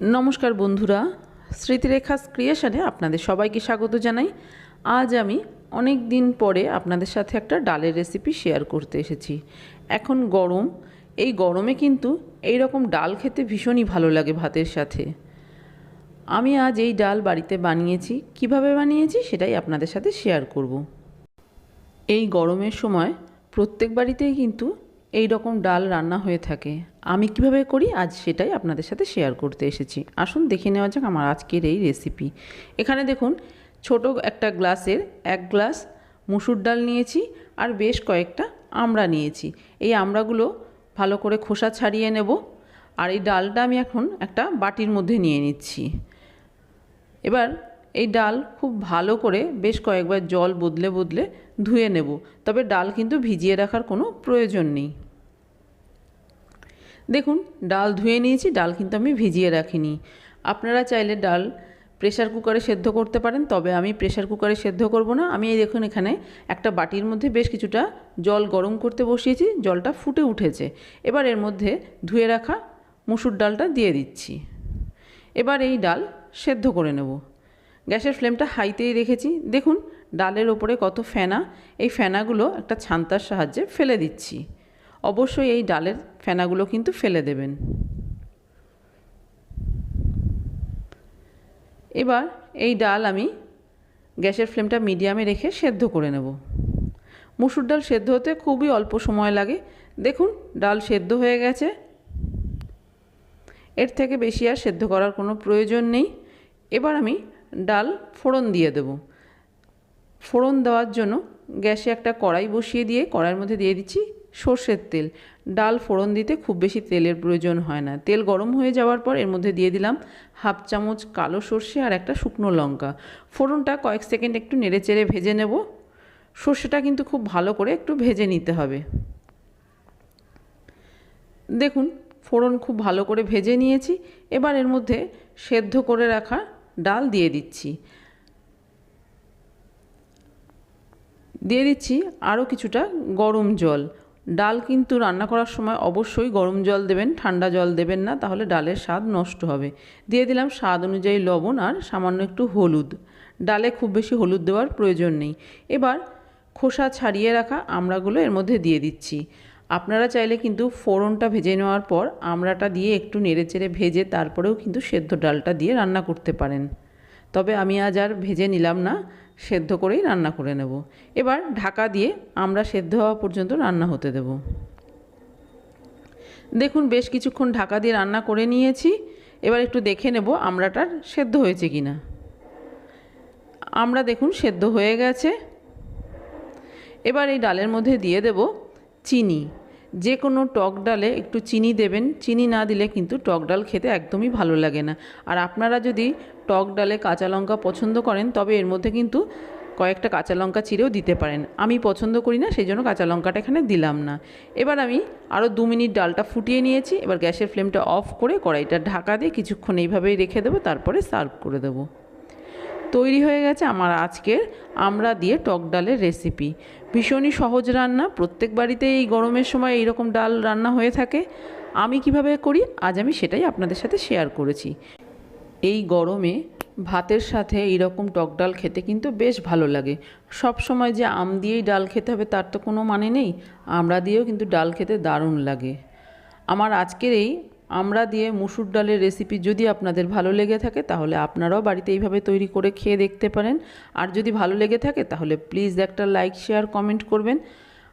নমস্কার বন্ধুরা স্মৃতিরেখা ক্রিয়েশনে আপনাদের সবাইকে স্বাগত জানাই। আজ আমি অনেক দিন পরে আপনাদের সাথে একটা ডালের রেসিপি শেয়ার করতে এসেছি। এখন গরম, এই গরমে কিন্তু এই রকম ডাল খেতে ভীষণই ভালো লাগে ভাতের সাথে। আমি আজ এই ডাল বাড়িতে বানিয়েছি, কীভাবে বানিয়েছি সেটাই আপনাদের সাথে শেয়ার করব। এই গরমের সময় প্রত্যেক বাড়িতেই কিন্তু এই রকম ডাল রান্না হয়ে থাকে। আমি কীভাবে করি? আজ সেটাই আপনাদের সাথে শেয়ার করতে এসেছি। আসুন দেখে নেওয়া যাক আমার আজকের এই রেসিপি এখানে দেখুন, ছোট একটা গ্লাসের এক গ্লাস মুসুর ডাল নিয়েছি আর বেশ কয়েকটা আমড়া নিয়েছি। এই আমড়াগুলো ভালো করে খোসা ছাড়িয়ে নেব। আর এই ডালটা আমি এখন একটা বাটির মধ্যে নিয়ে নিচ্ছি। এবার এই ডাল খুব ভালো করে বেশ কয়েকবার জল বদলে বদলে ধুয়ে নেব। তবে ডাল কিন্তু ভিজিয়ে রাখার কোনো প্রয়োজন নেই। দেখুন, ডাল ধুয়ে নিয়েছি, ডাল কিন্তু আমি ভিজিয়ে রাখিনি। আপনারা চাইলে ডাল প্রেশার কুকারে সেদ্ধ করতে পারেন, তবে আমি প্রেশার কুকারে সেদ্ধ করব না। আমি এই দেখুন এখানে একটা বাটির মধ্যে বেশ কিছুটা জল গরম করতে বসিয়েছি, জলটা ফুটে উঠেছে। এবার এর মধ্যে ধুয়ে রাখা মুসুর ডালটা দিয়ে দিচ্ছি। এবার এই ডাল সেদ্ধ করে নেব। গ্যাসের ফ্লেমটা হাইতেই রেখেছি। দেখুন, ডালের ওপরে কত ফেনা। এই ফেনাগুলো একটা ছান্তার সাহায্যে ফেলে দিচ্ছি। অবশ্যই এই ডালের ফেনাগুলো কিন্তু ফেলে দেবেন। এবার এই ডাল আমি গ্যাসের ফ্লেমটা মিডিয়ামে রেখে সেদ্ধ করে নেব। মুসুর ডাল সেদ্ধ হতে খুবই অল্প সময় লাগে। দেখুন, ডাল সেদ্ধ হয়ে গেছে। এর থেকে বেশি আর সেদ্ধ করার কোনো প্রয়োজন নেই। এবার আমি ডাল ফোড়ন দিয়ে দেব। ফোড়ন দেওয়ার জন্য গ্যাসে একটা কড়াই বসিয়ে দিয়ে, কড়াইয়ের মধ্যে দিয়ে দিচ্ছি সর্ষের তেল। ডাল ফোড়ন দিতে খুব বেশি তেলের প্রয়োজন হয় না। তেল গরম হয়ে যাওয়ার পর এর মধ্যে দিয়ে দিলাম হাফ চামচ কালো সর্ষে আর একটা শুকনো লঙ্কা। ফোড়নটা কয়েক সেকেন্ড একটু নেড়ে চেড়ে ভেজে নেব। সর্ষেটা কিন্তু খুব ভালো করে একটু ভেজে নিতে হবে। দেখুন, ফোড়ন খুব ভালো করে ভেজে নিয়েছি। এবার এর মধ্যে সেদ্ধ করে রাখা ডাল দিয়ে দিচ্ছি। দিয়ে দিচ্ছি আরও কিছুটা গরম জল। ডাল কিন্তু রান্না করার সময় অবশ্যই গরম জল দেবেন, ঠান্ডা জল দেবেন না, তাহলে ডালের স্বাদ নষ্ট হবে। দিয়ে দিলাম স্বাদ অনুযায়ী লবণ আর সামান্য একটু হলুদ। ডালে খুব বেশি হলুদ দেওয়ার প্রয়োজন নেই। এবার খোসা ছাড়িয়ে রাখা আমড়াগুলো এর মধ্যে দিয়ে দিচ্ছি। আপনারা চাইলে কিন্তু ফোড়নটা ভেজে নেওয়ার পর আমড়াটা দিয়ে একটু নেড়ে চেড়ে ভেজে তারপরেও কিন্তু সেদ্ধ ডালটা দিয়ে রান্না করতে পারেন। তবে আমি আজ আর ভেজে নিলাম না। সেদ্ধ করেই রান্না করে নেব। এবার ঢাকা দিয়ে আমরা সেদ্ধ হওয়া পর্যন্ত রান্না হতে দেব। দেখুন, বেশ কিছুক্ষণ ঢাকা দিয়ে রান্না করে নিয়েছি। এবার একটু দেখে নেব আমড়াটার সেদ্ধ হয়েছে কি না আমরা দেখুন, সেদ্ধ হয়ে গেছে। এবার এই ডালের মধ্যে দিয়ে দেব চিনি। যে কোনো টক ডালে একটু চিনি দেবেন। চিনি না দিলে কিন্তু টক ডাল খেতে একদমই ভালো লাগে না। আর আপনারা যদি টক ডালে কাঁচা লঙ্কা পছন্দ করেন, তবে এর মধ্যে কিন্তু কয়েকটা কাঁচা লঙ্কা চিরেও দিতে পারেন। আমি পছন্দ করি না সেই জন্য কাঁচা লঙ্কাটা এখানে দিলাম না। এবার আমি আরও দু মিনিট ডালটা ফুটিয়ে নিয়েছি, এবার গ্যাসের ফ্লেমটা অফ করে কড়াইটা ঢাকা দিয়ে কিছুক্ষণ এইভাবেই রেখে দেবো, তারপরে সার্ভ করে দেবো। তৈরি হয়ে গেছে আমার আজকের আমরা দিয়ে টক ডালের রেসিপি। ভীষণই সহজ রান্না, প্রত্যেক বাড়িতে এই গরমের সময় এইরকম ডাল রান্না হয়ে থাকে। আমি কীভাবে করি? আজ আমি সেটাই আপনাদের সাথে শেয়ার করেছি। এই গরমে ভাতের সাথে এইরকম টক ডাল খেতে কিন্তু বেশ ভালো লাগে। সব সময় যে আম দিয়েই ডাল খেতে হবে তার তো কোনো মানে নেই। আমরা দিয়েও কিন্তু ডাল খেতে দারুণ লাগে। আমার আজকের এই আমরা দিয়ে মুসুর ডালের রেসিপি যদি আপনাদের ভালো লেগে থাকে তাহলে আপনারাও বাড়িতে এইভাবে তৈরি করে খেয়ে দেখতে পারেন। আর যদি ভালো লেগে থাকে তাহলে প্লিজ একটা লাইক শেয়ার কমেন্ট করবেন।